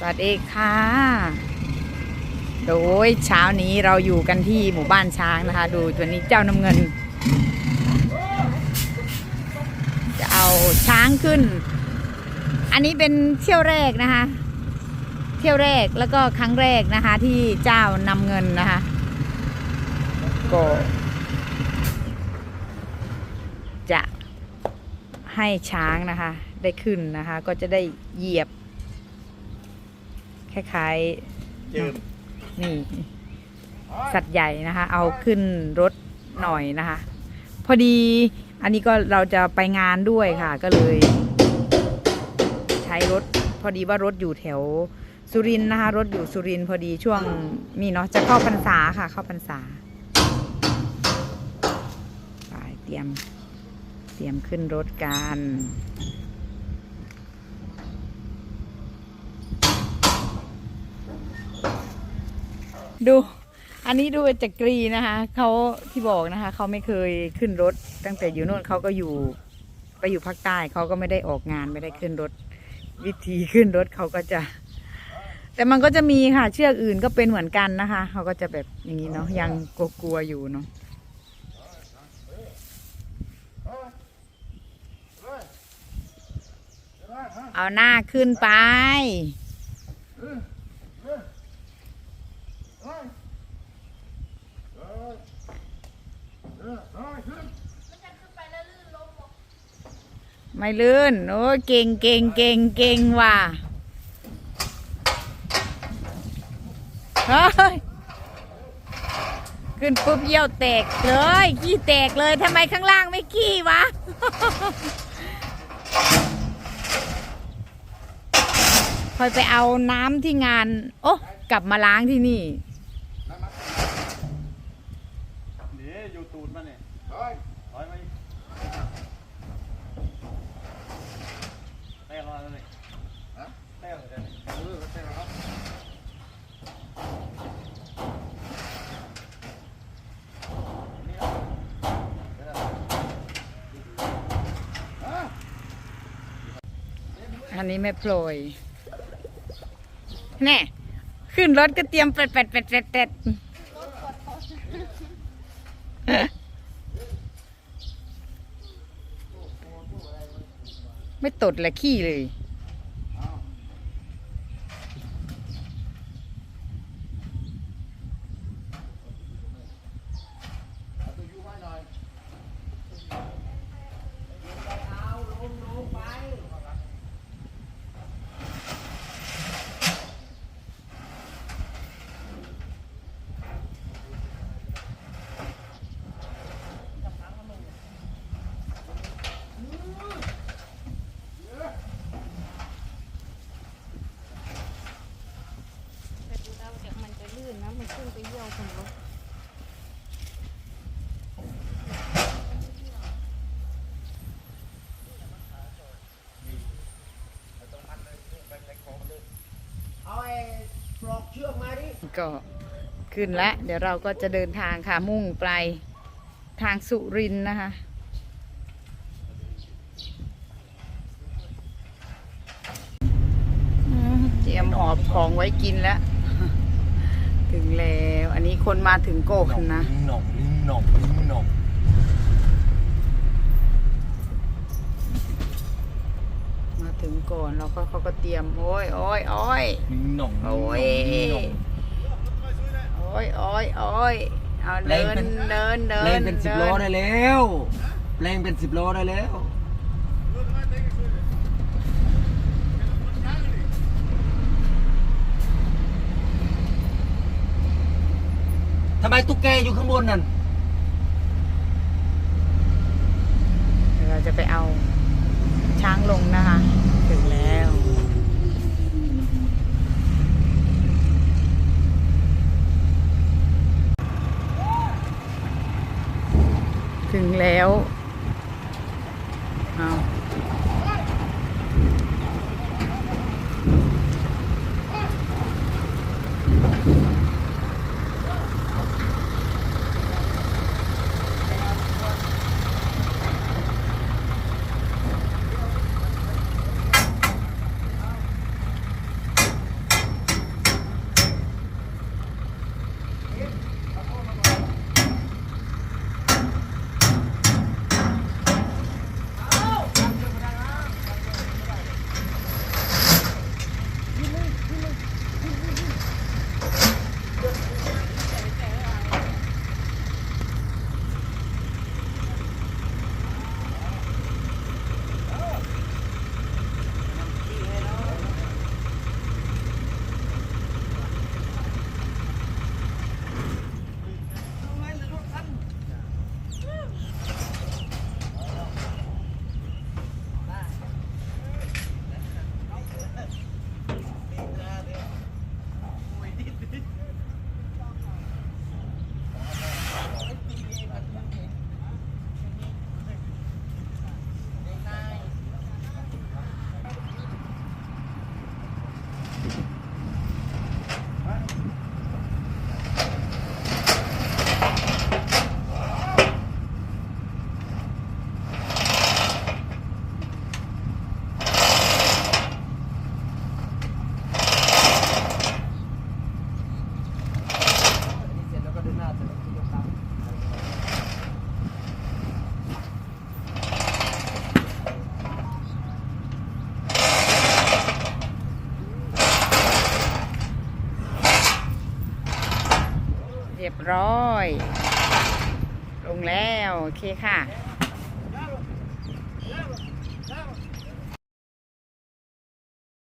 สวัสดีค่ะ โดยเช้านี้เราอยู่กันที่หมู่บ้านช้างนะคะ ดูตัวนี้เจ้าน้ำเงิน จะเอาช้างขึ้น อันนี้เป็นเที่ยวแรกนะคะ เที่ยวแรกแล้วก็ครั้งแรกนะคะ ที่เจ้านำเงินนะคะก็จะให้ช้างนะคะ ได้ขึ้นนะคะ ก็จะได้เหยียบ คล้ายๆเจิมนี่ สัตว์ใหญ่นะคะ เอาขึ้นรถหน่อยนะคะ พอดีอันนี้ก็เราจะไปงานด้วยค่ะ ก็เลย ใช้รถ พอดีว่ารถอยู่แถวสุรินทร์นะคะ รถอยู่สุรินทร์พอดีช่วงนี่เนาะจะเข้าพรรษาค่ะ เข้าพรรษาไปเตรียมเตรียมขึ้นรถกัน ดู อันนี้ดูจักรีนะคะเขาที่บอกนะคะเขาไม่เคยขึ้นรถ ตั้งแต่อยู่โน่นเขาก็อยู่ ไปอยู่ภาคใต้เขาก็ไม่ได้ออกงานไม่ได้ขึ้นรถ วิธีขึ้นรถเขาก็จะ แต่มันก็จะมีค่ะ เชือกอื่นก็เป็นเหมือนกันนะคะเขาก็จะแบบอย่างนี้เนาะยังกลัวๆอยู่เนาะเอาหน้าขึ้นไป ไม่ลื่น โอ้ยเก่งเก่งเก่งเก่งว่ะเฮ้ยขึ้นปุ๊บเยี่ยวแตกเลยขี้แตกเลยทำไมข้างล่างไม่ขี้วะคอยไปเอาน้ำที่งาน โอ้กลับมาล้างที่นี่นี่อยู่ตูดมันเนี่ยถอยถอยมา แต่รอเลยฮะแต่รอเลยเออแต่รอครับนี่เอาเดี๋ยวนะอันนี้ไม่โปรยแน่ขึ้นรถก็เตรียมเป็ดเป็ดเป็ดเป็ดเป็ด ไม่ตดและขี้เลย แต่ดูแล้วเดี๋ยวมันจะลื่นนะ มันขึ้น ไปเยี่ยวคนรถเอาไอ้ปลอกเชือกมาดิก็ขึ้นแล้วเดี๋ยวเราก็จะเดินทางค่ะมุ่งไปทางสุรินทร์นะคะอืมเตรียมหอบของไว้กินแล้วถึงแล้วอันนี้ คนมาถึงโกกนะ ลิงหน่องลิงหน่องลิงหน่องมาถึงก่อนแล้วก็เขาก็เตรียม โอ้ยโอ้ยโอ้ยลิงหน่องโอ้ยโอ้ยโอ้ยโอ้ยเอาเดินเดินเดินแรงเป็นสิบล้อได้แล้วแรงเป็นสิบล้อได้แล้ว ไมตุ๊กแกอยู่ข้างบนนั่นเดี๋ยวเราจะไปเอาช้างลงนะคะ ถึงแล้ว ถึงแล้ว เอา รียบร้อย ลงแล้ว โอเคค่ะ